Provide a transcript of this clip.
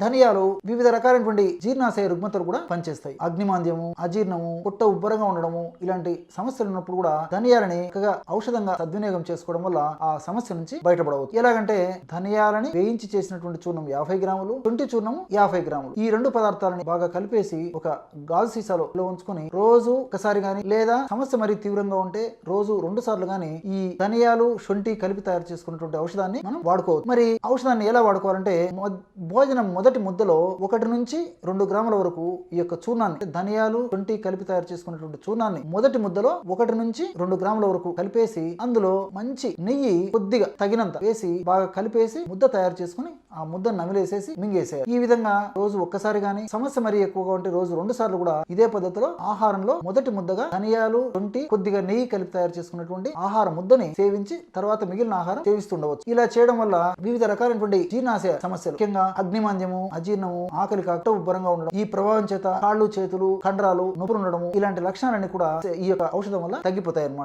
ధనియాలు వివిధ రకాలైనటువంటి జీర్ణాశయ రుగ్మతలు కూడా పనిచేస్తాయి. అగ్నిమాంద్యము అజీర్ణము పొట్ట ఉబ్బరంగా ఉండడము ఇలాంటి సమస్యలు ఉన్నప్పుడు కూడా ధనియాలని చక్కగా ఔషధంగా సద్వినియోగం చేసుకోవడం వల్ల ఆ సమస్య నుంచి బయటపడవచ్చు. ఎలాగంటే ధనియాలని వేయించి చేసినటువంటి చూర్ణం యాభై గ్రాములు శొంఠి చూర్ణము యాభై గ్రాములు. ఈ రెండు పదార్థాలని బాగా కలిపేసి ఒక గాజు సీసాలో ఉంచుకొని రోజు ఒకసారి గాని లేదా సమస్య మరీ తీవ్రంగా ఉంటే రోజు రెండు సార్లు గాని ఈ ధనియాలు శొంఠి కలిపి తయారు చేసుకున్నటువంటి ఔషధాన్ని మనం వాడుకోవచ్చు. మరి ఔషధాన్ని ఎలా వాడుకోవాలంటే మొ- భోజనం మొదటి ముద్దలో ఒకటి నుంచి రెండు గ్రాముల వరకు ఈ యొక్క చూర్ణాన్ని ధనియాలు ట్వంటీ కలిపి తయారు చేసుకున్నటువంటి చూర్ణాన్ని మొదటి ముద్దలో ఒకటి నుంచి రెండు గ్రాముల వరకు కలిపేసి అందులో మంచి నెయ్యి కొద్దిగా తగినంత వేసి బాగా కలిపేసి ముద్ద తయారు చేసుకుని ఆ ముద్దను నమిలేసేసి మింగేసేయాలి. ఈ విధంగా రోజు ఒక్కసారి గానీ సమస్య మరీ ఎక్కువగా ఉంటే రోజు రెండు సార్లు కూడా ఇదే పద్ధతిలో ఆహారంలో మొదటి ముద్దగా ధనియాలు శొంఠి కొద్దిగా నెయ్యి కలిపి తయారు చేసుకున్నటువంటి ఆహార ముద్దని సేవించి తర్వాత మిగిలిన ఆహారం సేవిస్తుండవచ్చు. ఇలా చేయడం వల్ల వివిధ రకాలైనటువంటి జీర్ణాశయ సమస్యలు ముఖ్యంగా అగ్నిమాంద్యము అజీర్ణము ఆకలి కాక ఉబ్బరంగా ఉండడం ఈ ప్రభావం చేత కాళ్ళు చేతులు కండరాలు నొప్పులు ఉండడము ఇలాంటి లక్షణాలన్నీ కూడా ఈ యొక్క ఔషధం వల్ల తగ్గిపోతాయి అన్నమాట